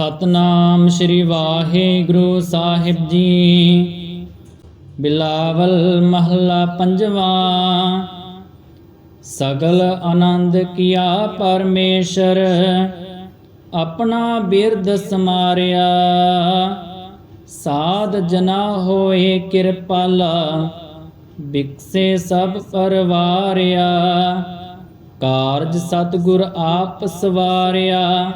ਸਤਨਾਮ ਸ੍ਰੀ ਵਾਹਿਗੁਰੂ ਸਾਹਿਬ ਜੀ। ਬਿਲਾਵਲ ਮਹੱਲਾ ਪੰਜਵਾ। ਸਗਲ ਆਨੰਦ ਕੀਆ ਪਰਮੇਸ਼ਰ, ਆਪਣਾ ਬਿਰਦ ਸਮਾਰਿਆ। ਸਾਧ ਜਨਾ ਹੋਏ ਕਿਰਪਾਲਾ, ਬਿਕਸੇ ਸਭ ਪਰਵਾਰਿਆ। ਕਾਰਜ ਸਤਿਗੁਰ ਆਪ ਸਵਾਰਿਆ।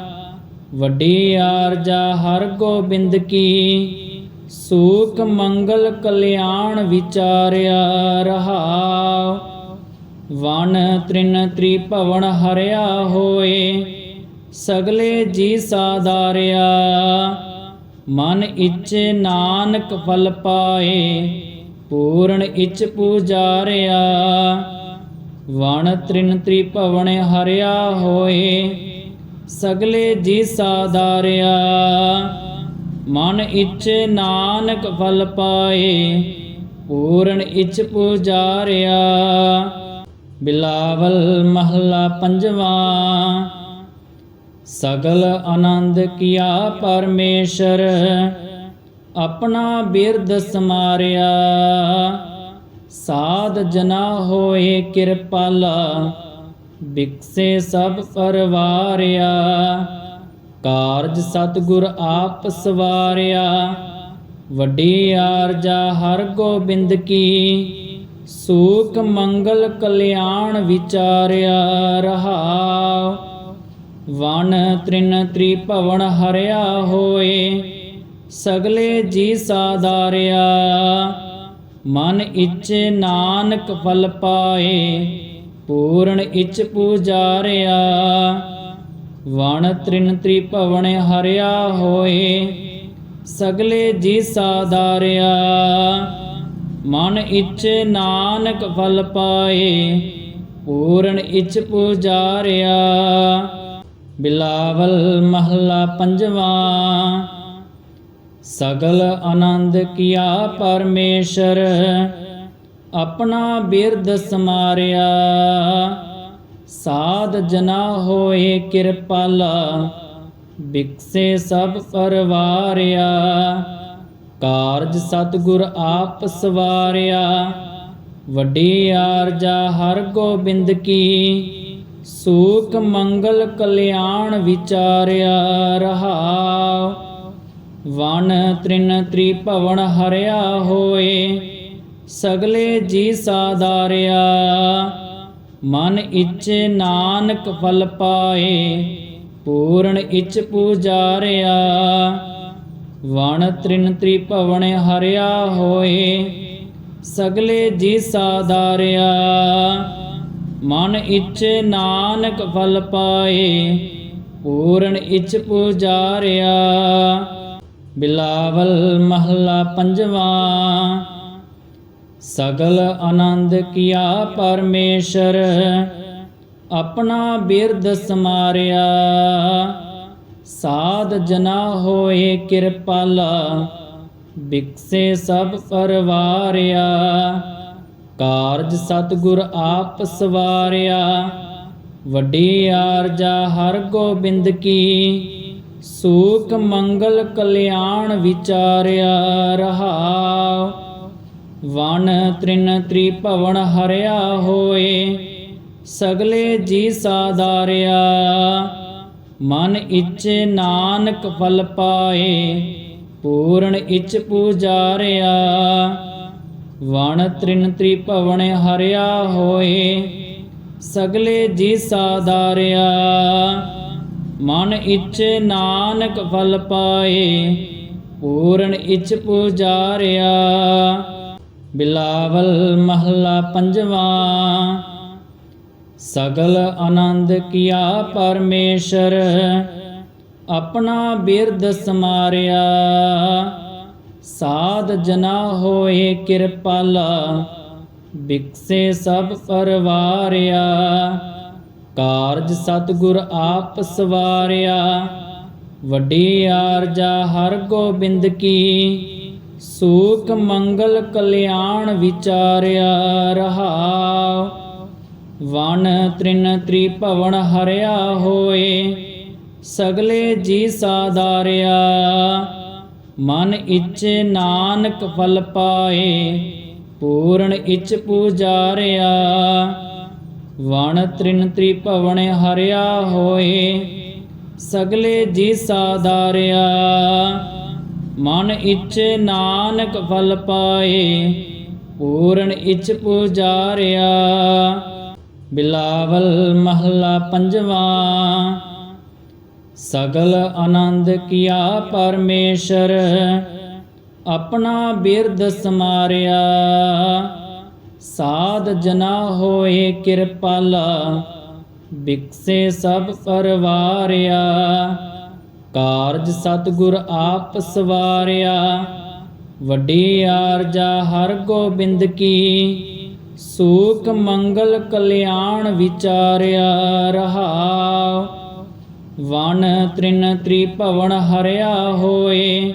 ਵੱਡੀ ਆਰਜਾ ਹਰ ਗੋਬਿੰਦ ਕੀ, ਸੂਖ ਮੰਗਲ ਕਲਿਆਣ ਵਿਚਾਰਿਆ ਰਹਾਉ ਵਨ ਤ੍ਰਿਨ ਤ੍ਰਿਭਵਨ ਹਰਿਆ ਹੋਏ, ਸਗਲੇ ਜੀ ਸਾਦਾਰਿਆ ਮਨ ਇੱਛੇ ਨਾਨਕ ਫਲ ਪਾਏ, ਪੂਰਨ ਇੱਛ ਪੂਜਾਰਿਆ। ਵਣ ਤ੍ਰਿਨ ਤ੍ਰਿਭਵਨ ਹਰਿਆ ਹੋਏ ਸਗਲੇ ਜੀ ਸਾਦਾਰਿਆ ਮਨ ਇੱਛੇ ਨਾਨਕ ਫਲ ਪਾਏ, ਪੂਰਨ ਇੱਛ ਪੂਜਾਰਿਆ। ਬਿਲਾਵਲ ਮਹੱਲਾ ਪੰਜਵਾਂ, ਸਗਲ ਆਨੰਦ ਕੀਆ ਪਰਮੇਸ਼ਰ, ਆਪਣਾ ਬਿਰਦ ਸਮਾਰਿਆ। ਸਾਧ ਜਨਾ ਹੋਏ ਕਿਰਪਾਲਾ ਬਿਕਸੇ ਸਭ ਪਰਵਾਰਿਆ ਕਾਰਜ ਸਤਿਗੁਰ ਆਪ ਸਵਾਰਿਆ। ਵੱਡੀ ਆਰਜਾ ਹਰ ਗੋਬਿੰਦ ਕੀ, ਸੂਖ ਮੰਗਲ ਕਲਿਆਣ ਵਿਚਾਰਿਆ ਰਹਾਉ। ਵਨ ਤ੍ਰਿਨ ਤ੍ਰਿਭਵਨ ਹਰਿਆ ਹੋਏ, ਸਗਲੇ ਜੀ ਸਾਦਾਰਿਆ ਮਨ ਇੱਛੇ ਨਾਨਕ ਫਲ ਪਾਏ ਪੂਰਨ ਇੱਛ ਪੂਜਾਰਿਆ ਵਣ ਤ੍ਰਿਨ ਤ੍ਰਿਭਵਨ ਹਰਿਆ ਹੋਏ, ਸਗਲੇ ਜੀ ਸਾਦਾਰਿਆ ਮਨ ਇੱਛੇ ਨਾਨਕ ਫਲ ਪਾਏ, ਪੂਰਨ ਇੱਛ ਪੂਜਾਰਿਆ। ਬਿਲਾਵਲ ਮਹੱਲਾ ਪੰਜਵਾਂ, ਸਗਲ ਆਨੰਦ ਕੀਆ ਪਰਮੇਸ਼ਰ ਆਪਣਾ ਬਿਰਦ ਸਮਾਰਿਆ। ਸਾਧ ਜਨਾ ਹੋਏ ਕਿਰਪਾਲਾ, ਬਿਕਸੇ ਸਭ ਪਰਵਾਰਿਆ। ਕਾਰਜ ਸਤਿਗੁਰ ਆਪ ਸਵਾਰਿਆ। ਵੱਡੀ ਆਰਜਾ ਹਰ ਗੋਬਿੰਦ ਕੀ, ਸੂਖ ਮੰਗਲ ਕਲਿਆਣ ਵਿਚਾਰਿਆ ਰਹਾਉ। ਵਨ ਤ੍ਰਿਨ ਤ੍ਰਿਭਵਨ ਹਰਿਆ ਹੋਏ ਸਗਲੇ ਜੀ ਸਾਦਾਰਿਆ ਮਨ ਇੱਛੇ ਨਾਨਕ ਫਲ ਪਾਏ, ਪੂਰਨ ਇੱਛ ਪੂਜਾਰਿਆ। ਵਣ ਤ੍ਰਿਨ ਤ੍ਰਿਭਵਨ ਹਰਿਆ ਹੋਏ, ਸਗਲੇ ਜੀ ਸਾਦਾਰਿਆ ਮਨ ਇੱਛੇ ਨਾਨਕ ਫਲ ਪਾਏ, ਪੂਰਨ ਇੱਛ ਪੂਜਾਰਿਆ। ਬਿਲਾਵਲ ਮਹੱਲਾ ਪੰਜਵਾਂ ਸਗਲ ਆਨੰਦ ਕੀਆ ਪਰਮੇਸ਼ਰ, ਆਪਣਾ ਬਿਰਦ ਸਮਾਰਿਆ। ਸਾਧ ਜਨਾ ਹੋਏ ਕਿਰਪਾਲਾ, ਬਿਕਸੇ ਸਭ ਪਰਵਾਰਿਆ। ਕਾਰਜ ਸਤਿਗੁਰ ਆਪ ਸਵਾਰਿਆ। ਵੱਡੀ ਆਰਜਾ ਹਰ ਗੋਬਿੰਦ ਕੀ, ਸੂਖ ਮੰਗਲ ਕਲਿਆਣ ਵਿਚਾਰਿਆ ਰਹਾਉ। ਵਣ ਤ੍ਰਿਨ ਤ੍ਰਿਭਵਨ ਹਰਿਆ ਹੋਏ, ਸਗਲੇ ਜੀ ਸਾਦਾਰਿਆ ਮਨ ਇੱਛੇ ਨਾਨਕ ਫਲ ਪਾਏ, ਪੂਰਨ ਇੱਛ ਪੂਜਾਰਿਆ। ਵਣ ਤ੍ਰਿਨ ਤ੍ਰਿਭਵਨ ਹਰਿਆ ਹੋਏ, ਸਗਲੇ ਜੀ ਸਾਦਾਰਿਆ ਮਨ ਇੱਛੇ ਨਾਨਕ ਫਲ ਪਾਏ, ਪੂਰਨ ਇੱਛ ਪੂਜਾਰਿਆ। ਬਿਲਾਵਲ ਮਹੱਲਾ ਪੰਜਵਾਂ। ਸਗਲ ਆਨੰਦ ਕੀਆ ਪਰਮੇਸ਼ਰ, ਆਪਣਾ ਬਿਰਦ ਸਮਾਰਿਆ। ਸਾਧ ਜਨਾ ਹੋਏ ਕਿਰਪਾਲਾ ਬਿਕਸੇ ਸਭ ਪਰਵਾਰਿਆ। ਕਾਰਜ ਸਤਿਗੁਰ ਆਪ ਸਵਾਰਿਆ, ਵੱਡੀ ਆਰਜਾ ਹਰ ਗੋਬਿੰਦ ਕੀ ਸੂਖ ਮੰਗਲ ਕਲਿਆਣ ਵਿਚਾਰਿਆ ਰਹਾਉ ਵਨ ਤ੍ਰਿਨ ਤ੍ਰਿਭਵਨ ਹਰਿਆ ਹੋਏ। ਸਗਲੇ ਜੀ ਸਾਦਾਰਿਆ ਮਨ ਇੱਛੇ ਨਾਨਕ ਫਲ ਪਾਏ। ਪੂਰਨ ਇੱਛ ਪੂਜਾਰਿਆ। ਵਣ ਤ੍ਰਿਨ ਤ੍ਰਿਭਵਨ ਹਰਿਆ ਹੋਏ। ਸਗਲੇ ਜੀ ਸਾਦਾਰਿਆ ਮਨ ਇੱਛੇ ਨਾਨਕ ਫਲ ਪਾਏ, ਪੂਰਨ ਇੱਛ ਪੂਜਾਰਿਆ। ਬਿਲਾਵਲ ਮਹੱਲਾ ਪੰਜਵਾਂ, ਸਗਲ ਆਨੰਦ ਕੀਆ ਪਰਮੇਸ਼ਰ, ਆਪਣਾ ਬਿਰਦ ਸਮਾਰਿਆ। ਸਾਧ ਜਨਾ ਹੋਏ ਕਿਰਪਾਲਾ ਬਿਕਸੇ ਸਭ ਪਰਵਾਰਿਆ। ਕਾਰਜ ਸਤਿਗੁਰ ਆਪ ਸਵਾਰਿਆ, ਵੱਡੀ ਆਰਜਾ ਹਰ ਗੋਬਿੰਦ ਕੀ, ਸੂਖ ਮੰਗਲ ਕਲਿਆਣ ਵਿਚਾਰਿਆ ਰਹਾਉ। ਵਨ ਤ੍ਰਿਨ ਤ੍ਰਿਭਵਨ ਹਰਿਆ ਹੋਏ,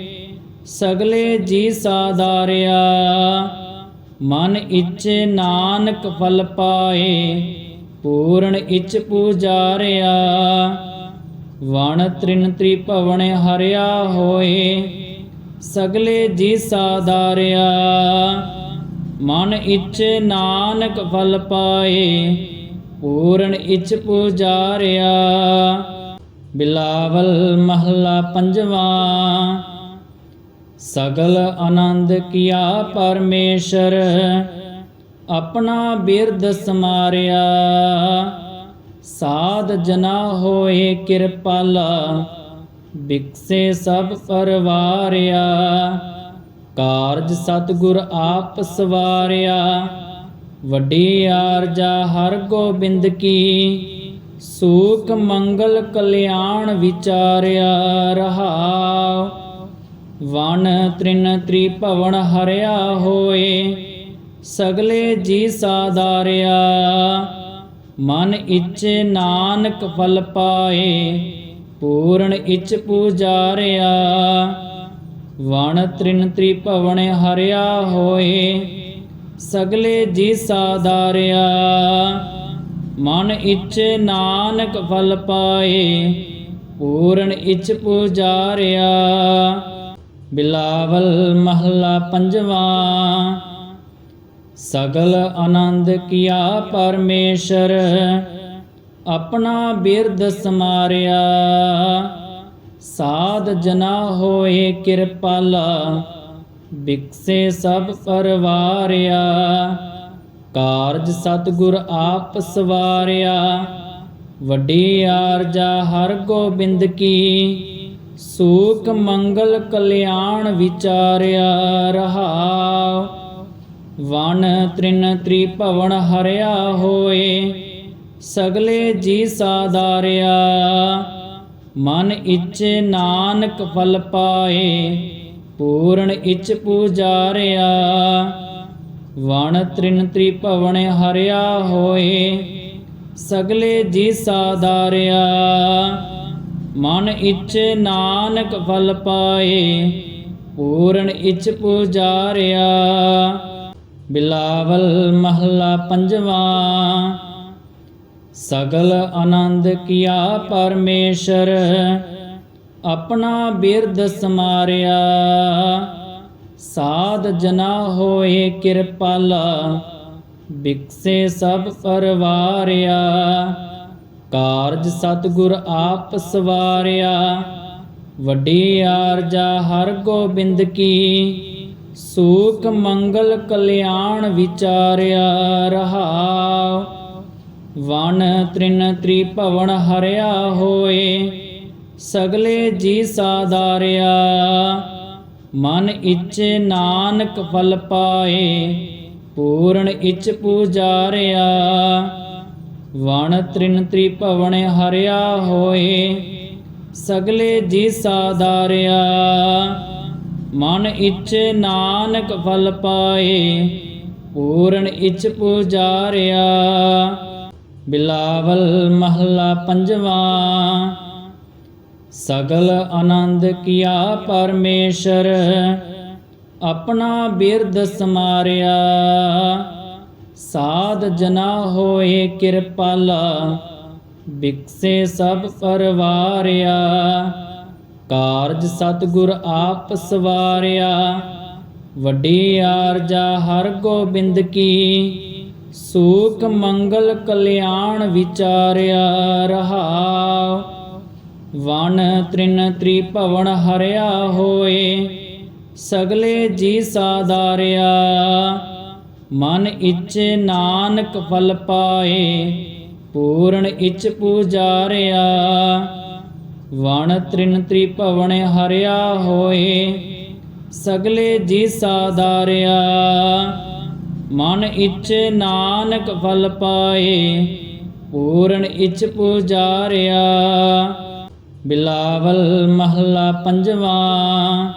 ਸਗਲੇ ਜੀ ਸਾਦਾਰਿਆ ਮਨ ਇੱਛੇ ਨਾਨਕ ਫਲ ਪਾਏ, ਪੂਰਨ ਇੱਛ ਪੂਜਾਰਿਆ। ਵਣ ਤ੍ਰਿਨ ਤ੍ਰਿਭਵਨ ਹਰਿਆ ਹੋਏ, ਸਗਲੇ ਜੀ ਸਾਦਾਰਿਆ ਮਨ ਇੱਛੇ ਨਾਨਕ ਫਲ ਪਾਏ, ਪੂਰਨ ਇੱਛ ਪੁਜਾਰਿਆ। ਬਿਲਾਵਲ ਮਹੱਲਾ ਪੰਜਵਾਂ, ਸਗਲ ਆਨੰਦ ਕੀਆ ਪਰਮੇਸ਼ਰ, ਆਪਣਾ ਬਿਰਧ ਸਮਾਰਿਆ। ਸਾਧ ਜਨਾ ਹੋਏ ਕਿਰਪਾਲਾ, ਬਿਕਸੇ ਸਭ ਪਰਵਾਰਿਆ। ਕਾਰਜ ਸਤਿਗੁਰ ਆਪ ਸਵਾਰਿਆ। ਵੱਡੀ ਆਰਜਾ ਹਰ ਗੋਬਿੰਦ ਕੀ, ਸੂਖ ਮੰਗਲ ਕਲਿਆਣ ਵਿਚਾਰਿਆ ਰਹਾਉ। ਵਨ ਤ੍ਰਿਨ ਤ੍ਰਿਭਵਨ ਹਰਿਆ ਹੋਏ, ਸਗਲੇ ਜੀ ਸਾਦਾਰਿਆ ਮਨ ਇੱਛੇ ਨਾਨਕ ਫਲ ਪਾਏ, ਪੂਰਨ ਇੱਛ ਪੂਜਾਰਿਆ। ਵਣ ਤ੍ਰਿਨ ਤ੍ਰਿਭਵਨ ਹਰਿਆ ਹੋਏ, ਸਗਲੇ ਜੀ ਸਾਦਾਰਿਆ ਮਨ ਇੱਛੇ ਨਾਨਕ ਫਲ ਪਾਏ, ਪੂਰਨ ਇੱਛ ਪੂਜਾਰਿਆ। ਬਿਲਾਵਲ ਮਹੱਲਾ ਪੰਜਵਾਂ ਸਗਲ ਆਨੰਦ ਕੀਆ ਪਰਮੇਸ਼ਰ, ਆਪਣਾ ਬਿਰਦ ਸਮਾਰਿਆ। ਸਾਧ ਜਨਾ ਹੋਏ ਕਿਰਪਾਲਾ ਬਿਕਸੇ ਸਭ ਪਰਵਾਰਿਆ। ਕਾਰਜ ਸਤਿਗੁਰ ਆਪ ਸਵਾਰਿਆ। ਵੱਡੀ ਆਰਜਾ ਹਰ ਗੋਬਿੰਦ ਕੀ, ਸੂਖ ਮੰਗਲ ਕਲਿਆਣ ਵਿਚਾਰਿਆ ਰਹਾਉ। ਵਣ ਤ੍ਰਿਨ ਤ੍ਰਿਭਵਨ ਹਰਿਆ ਹੋਏ, ਸਗਲੇ ਜੀ ਸਾਦਾਰਿਆ ਮਨ ਇੱਛੇ ਨਾਨਕ ਫਲ ਪਾਏ, ਪੂਰਨ ਇੱਛ ਪੂਜਾਰਿਆ। ਵਣ ਤ੍ਰਿਨ ਤ੍ਰਿਭਵਨ ਹਰਿਆ ਹੋਏ, ਸਗਲੇ ਜੀ ਸਾਦਾਰਿਆ ਮਨ ਇੱਛੇ ਨਾਨਕ ਫਲ ਪਾਏ, ਪੂਰਨ ਇੱਛ ਪੂਜਾਰਿਆ। ਬਿਲਾਵਲ ਮਹੱਲਾ ਪੰਜਵਾਂ। ਸਗਲ ਆਨੰਦ ਕੀਆ ਪਰਮੇਸ਼ਰ, ਆਪਣਾ ਬਿਰਦ ਸਮਾਰਿਆ। ਸਾਧ ਜਨਾ ਹੋਏ ਕਿਰਪਾਲਾ, ਬਿਕਸੇ ਸਭ ਪਰਵਾਰਿਆ। ਕਾਰਜ ਸਤਿਗੁਰ ਆਪ ਸਵਾਰਿਆ। ਵੱਡੀ ਆਰਜਾ ਹਰ ਗੋਬਿੰਦ ਕੀ ਸੂਖ ਮੰਗਲ ਕਲਿਆਣ ਵਿਚਾਰਿਆ ਰਹਾਉ ਵਨ ਤ੍ਰਿਨ ਤ੍ਰਿਭਵਨ ਹਰਿਆ ਹੋਏ। ਸਗਲੇ ਜੀ ਸਾਦਾਰਿਆ। ਮਨ ਇੱਛੇ ਨਾਨਕ ਫਲ ਪਾਏ। ਪੂਰਨ ਇੱਛ ਪੂਜਾਰਿਆ। ਵਣ ਤ੍ਰਿਨ ਤ੍ਰਿਭਵਨ ਹਰਿਆ ਹੋਏ। ਸਗਲੇ ਜੀ ਸਾਦਾਰਿਆ। ਮਨ ਇੱਛੇ ਨਾਨਕ ਫਲ ਪਾਏ, ਪੂਰਨ ਇੱਛ ਪੂਜਾਰਿਆ। ਬਿਲਾਵਲ ਮਹੱਲਾ ਪੰਜਵਾਂ, ਸਗਲ ਆਨੰਦ ਕੀਆ ਪਰਮੇਸ਼ਰ, ਆਪਣਾ ਬਿਰਦ ਸਮਾਰਿਆ। ਸਾਧ ਜਨਾ ਹੋਏ ਕਿਰਪਾਲਾ ਬਿਕਸੇ ਸਭ ਪਰਵਾਰਿਆ। ਕਾਰਜ ਸਤਿਗੁਰ ਆਪ ਸਵਾਰਿਆ, ਵੱਡੀ ਆਰਜਾ ਹਰ ਗੋਬਿੰਦ ਕੀ, ਸੂਖ ਮੰਗਲ ਕਲਿਆਣ ਵਿਚਾਰਿਆ ਰਹਾਉ। ਵਨ ਤ੍ਰਿਨ ਤ੍ਰਿਭਵਨ ਹਰਿਆ ਹੋਏ, ਸਗਲੇ ਜੀ ਸਾਦਾਰਿਆ ਮਨ ਇੱਛੇ ਨਾਨਕ ਫਲ ਪਾਏ, ਪੂਰਨ ਇੱਛ ਪੂਜਾਰਿਆ। ਵਣ ਤ੍ਰਿਨ ਤ੍ਰਿਭਵਨ ਹਰਿਆ ਹੋਏ, ਸਗਲੇ ਜੀ ਸਾਦਾਰਿਆ ਮਨ ਇੱਛੇ ਨਾਨਕ ਫਲ ਪਾਏ, ਪੂਰਨ ਇੱਛ ਪੂਜਾਰਿਆ। ਬਿਲਾਵਲ ਮਹੱਲਾ ਪੰਜਵਾਂ,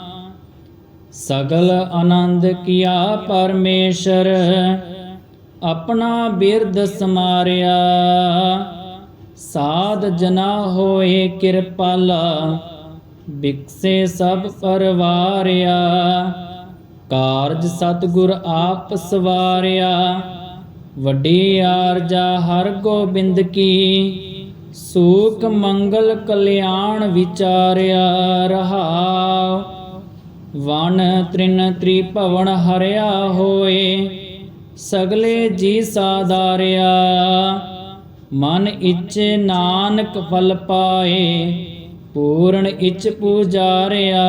ਸਗਲ ਆਨੰਦ ਕੀਆ ਪਰਮੇਸ਼ਰ, ਆਪਣਾ ਬਿਰਦ ਸਮਾਰਿਆ। ਸਾਧ ਜਨਾ ਹੋਏ ਕਿਰਪਾਲਾ ਬਿਕਸੇ ਸਭ ਪਰਵਾਰਿਆ। ਕਾਰਜ ਸਤਿਗੁਰ ਆਪ ਸਵਾਰਿਆ। ਵੱਡੀ ਆਰਜਾ ਹਰ ਗੋਬਿੰਦ ਕੀ, ਸੂਖ ਮੰਗਲ ਕਲਿਆਣ ਵਿਚਾਰਿਆ ਰਹਾ ਵਨ ਤ੍ਰਿਨ ਤ੍ਰਿਭਵਨ ਹਰਿਆ ਹੋਏ, ਸਗਲੇ ਜੀ ਸਾਦਾਰਿਆ ਮਨ ਇੱਛੇ ਨਾਨਕ ਫਲ ਪਾਏ, ਪੂਰਨ ਇੱਛ ਪੂਜਾਰਿਆ।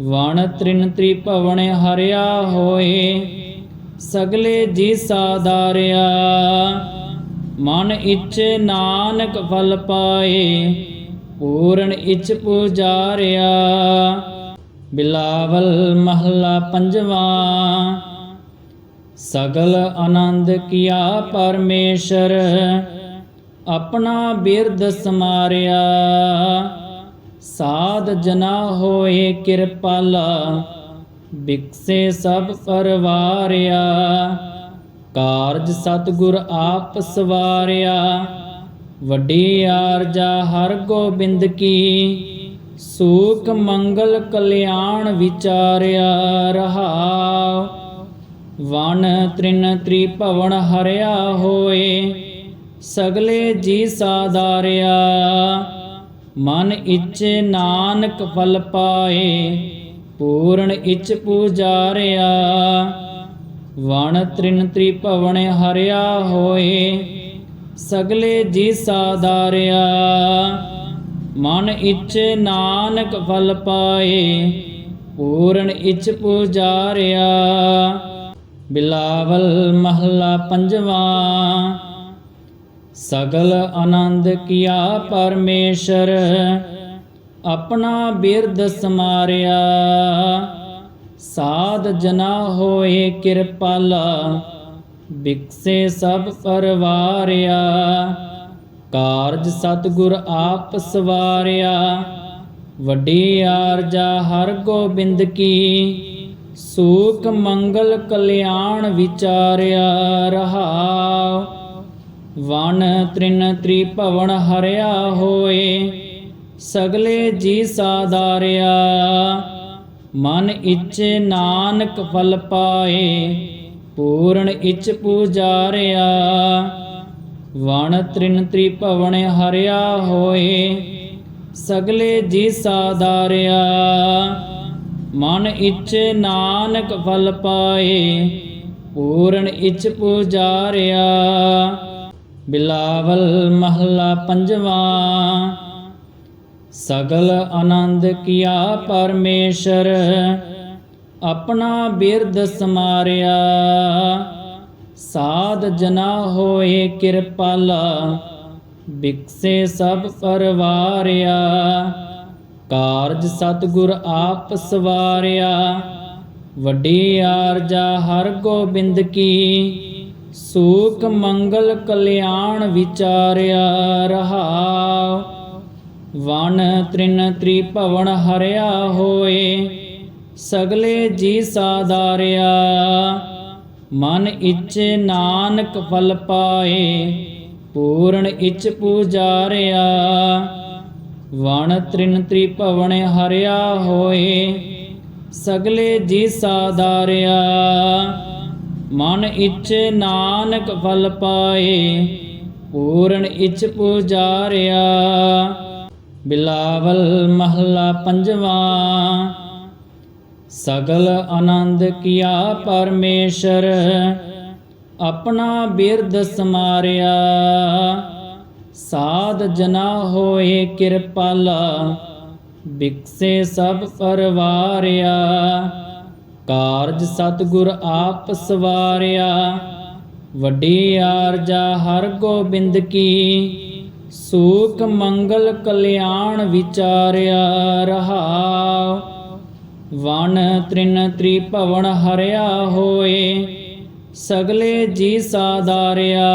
ਵਣ ਤ੍ਰਿਨ ਤ੍ਰਿਭਵਨ ਹਰਿਆ ਹੋਏ, ਸਗਲੇ ਜੀ ਸਾਦਾਰਿਆ ਮਨ ਇੱਛੇ ਨਾਨਕ ਫਲ ਪਾਏ, ਪੂਰਨ ਇੱਛ ਪੂਜਾਰਿਆ। ਬਿਲਾਵਲ ਮਹੱਲਾ ਪੰਜਵਾਂ ਸਗਲ ਆਨੰਦ ਕੀਆ ਪਰਮੇਸ਼ਰ, ਆਪਣਾ ਬਿਰਦ ਸਮਾਰਿਆ। ਸਾਧ ਜਨਾ ਹੋਏ ਕਿਰਪਾਲਾ, ਬਿਕਸੇ ਸਭ ਪਰਵਾਰਿਆ। ਕਾਰਜ ਸਤਿਗੁਰ ਆਪ ਸਵਾਰਿਆ। ਵੱਡੀ ਆਰਜਾ ਹਰ ਗੋਬਿੰਦ ਕੀ, ਸੂਖ ਮੰਗਲ ਕਲਿਆਣ ਵਿਚਾਰਿਆ ਰਹਾਉ। ਵਣ ਤ੍ਰਿਨ ਤ੍ਰਿਭਵਨ ਹਰਿਆ ਹੋਏ, ਸਗਲੇ ਜੀ ਸਾਦਾਰਿਆ ਮਨ ਇੱਛੇ ਨਾਨਕ ਫਲ ਪਾਏ, ਪੂਰਨ ਇੱਛ ਪੂਜਾਰਿਆ। ਵਣ ਤ੍ਰਿਨ ਤ੍ਰਿਭਵਨ ਹਰਿਆ ਹੋਏ, ਸਗਲੇ ਜੀ ਸਾਦਾਰਿਆ ਮਨ ਇੱਛੇ ਨਾਨਕ ਫਲ ਪਾਏ, ਪੂਰਨ ਇੱਛ ਪੂਜਾਰਿਆ। ਬਿਲਾਵਲ ਮਹੱਲਾ ਪੰਜਵਾਂ। ਸਗਲ ਆਨੰਦ ਕੀਆ ਪਰਮੇਸ਼ਰ, ਆਪਣਾ ਬਿਰਦ ਸਮਾਰਿਆ। ਸਾਧ ਜਨਾ ਹੋਏ ਕਿਰਪਾਲਾ, ਬਿਕਸੇ ਸਭ ਪਰਵਾਰਿਆ। ਕਾਰਜ ਸਤਿਗੁਰ ਆਪ ਸਵਾਰਿਆ, ਵੱਡੀ ਆਰਜਾ ਹਰ ਗੋਬਿੰਦ ਕੀ। ਸੂਖ ਮੰਗਲ ਕਲਿਆਣ ਵਿਚਾਰਿਆ ਰਹਾਉ ਵਨ ਤ੍ਰਿਨ ਤ੍ਰਿਭਵਨ ਹਰਿਆ ਹੋਏ। ਸਗਲੇ ਜੀ ਸਾਦਾਰਿਆ। ਮਨ ਇੱਛੇ ਨਾਨਕ ਫਲ ਪਾਏ। ਪੂਰਨ ਇੱਛ ਪੂਜਾਰਿਆ। ਵਣ ਤ੍ਰਿਨ ਤ੍ਰਿਭਵਨ ਹਰਿਆ ਹੋਏ। ਸਗਲੇ ਜੀ ਸਾਦਾਰਿਆ। ਮਨ ਇੱਛੇ ਨਾਨਕ ਫਲ ਪਾਏ, ਪੂਰਨ ਇੱਛ ਪੂਜਾਰਿਆ। ਬਿਲਾਵਲ ਮਹੱਲਾ ਪੰਜਵਾਂ, ਸਗਲ ਆਨੰਦ ਕੀਆ ਪਰਮੇਸ਼ਰ, ਆਪਣਾ ਬਿਰਦ ਸਮਾਰਿਆ। ਸਾਧ ਜਨਾ ਹੋਏ ਕਿਰਪਾਲਾ ਬਿਕਸੇ ਸਭ ਪਰਵਾਰਿਆ। ਕਾਰਜ ਸਤਿਗੁਰ ਆਪ ਸਵਾਰਿਆ, ਵੱਡੀ ਆਰਜਾ ਹਰ ਗੋਬਿੰਦ ਕੀ, ਸੂਖ ਮੰਗਲ ਕਲਿਆਣ ਵਿਚਾਰਿਆ ਰਹਾਉ। ਵਨ ਤ੍ਰਿਨ ਤ੍ਰਿਭਵਨ ਹਰਿਆ ਹੋਏ, ਸਗਲੇ ਜੀ ਸਾਦਾਰਿਆ ਮਨ ਇੱਛੇ ਨਾਨਕ ਫਲ ਪਾਏ, ਪੂਰਨ ਇੱਛ ਪੂਜਾਰਿਆ। ਵਣ ਤ੍ਰਿਨ ਤ੍ਰਿਭਵਨ ਹਰਿਆ ਹੋਏ, ਸਗਲੇ ਜੀ ਸਾਦਾਰਿਆ ਮਨ ਇੱਛੇ ਨਾਨਕ ਫਲ ਪਾਏ, ਪੂਰਨ ਇਚ ਪੁਜਾਰਿਆ। ਬਿਲਾਵਲ ਮਹੱਲਾ ਪੰਜਵਾ, ਸਗਲ ਆਨੰਦ ਕੀਆ ਪਰਮੇਸ਼ਰ, ਆਪਣਾ ਬਿਰਦ ਸਮਾਰਿਆ। ਸਾਧ ਜਨਾ ਹੋਏ ਕਿਰਪਾਲਾ, ਬਿਕਸੇ ਸਭ ਪਰਵਾਰਿਆ। ਕਾਰਜ ਸਤਿਗੁਰ ਆਪ ਸਵਾਰਿਆ। ਵੱਡੀ ਆਰਜਾ ਹਰ ਗੋਬਿੰਦ ਕੀ, ਸੂਖ ਮੰਗਲ ਕਲਿਆਣ ਵਿਚਾਰਿਆ ਰਹਾਉ। ਵਨ ਤ੍ਰਿਨ ਤ੍ਰਿਭਵਨ ਹਰਿਆ ਹੋਏ, ਸਗਲੇ ਜੀ ਸਾਦਾਰਿਆ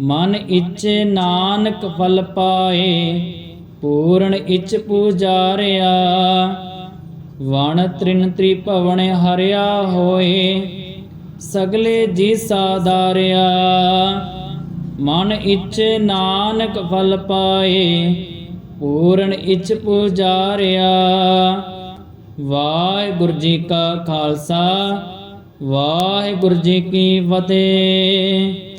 ਮਨ ਇੱਛੇ ਨਾਨਕ ਫਲ ਪਾਏ, ਪੂਰਨ ਇੱਛ ਪੂਜਾਰਿਆ। ਵਣ ਤ੍ਰਿਨ ਤ੍ਰਿਭਵਨ ਹਰਿਆ ਹੋਏ, ਸਗਲੇ ਜੀ ਸਾਦਾਰਿਆ। ਮਨ ਇੱਛੇ ਨਾਨਕ ਫਲ ਪਾਏ, ਪੂਰਨ ਇੱਛ ਪੂਜਾਰਿਆ। ਵਾਹਿਗੁਰੂ ਜੀ ਕਾ ਖਾਲਸਾ, ਵਾਹਿਗੁਰੂ ਜੀ ਕੀ ਫਤਿਹ।